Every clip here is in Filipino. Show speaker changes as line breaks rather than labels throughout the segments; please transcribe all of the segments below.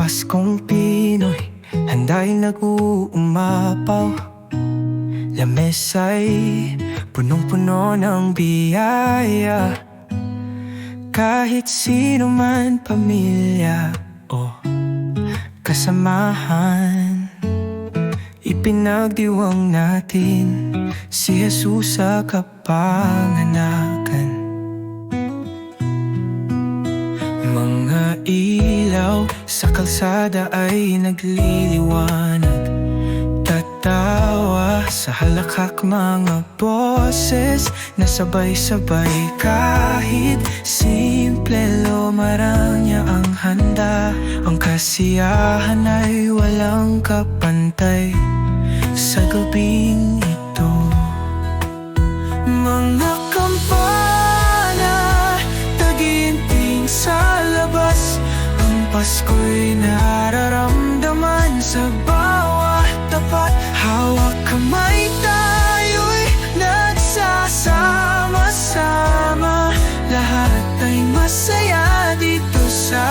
Paskong Pinoy Handa'y nag-uumapaw. Lamesa'y punong-puno ng biyaya. Kahit sino man pamilya o kasamahan Ipinagdiwang natin si Jesus sa kapanganakan ilaw sa kalsada ay nagliliwanag. Tatawa sa halakhak mga boses. Na sabay-sabay kahit simple lo maranya ang handa. Ang kasiyahan ay walang kapantay. Sa gabing ito Sa bawat tapat Hawak kamay tayo'y nagsasama-sama. Lahat ay masaya dito sa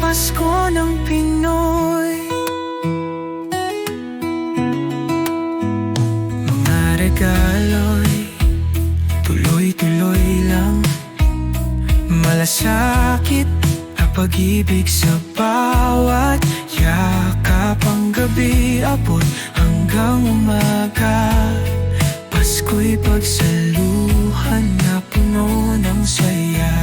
Pasko ng Pinoy. Mga regalo'y tuloy-tuloy lang. Malasakit ang pag-ibig sa bawat gabi abot hanggang umaga. Pasko'y pagsaluhan na puno ng saya.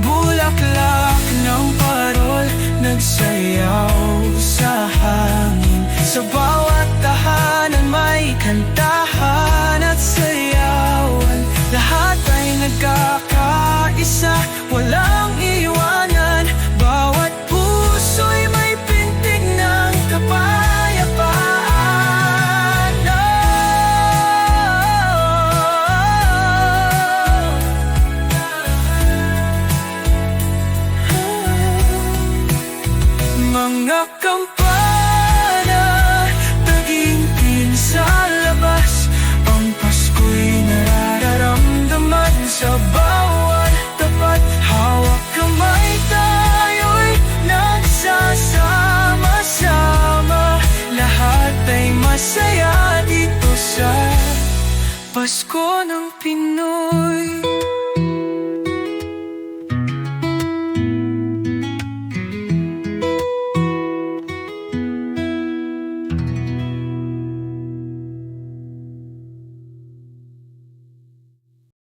Bulaklak ng parol Nagsayaw kampana Tagintin sa labas. Ang Pasko'y nararamdaman Sa bawat tapat. Hawak kamay tayo'y nagsasama-sama Lahat ay masaya dito sa Pasko ng Pinoy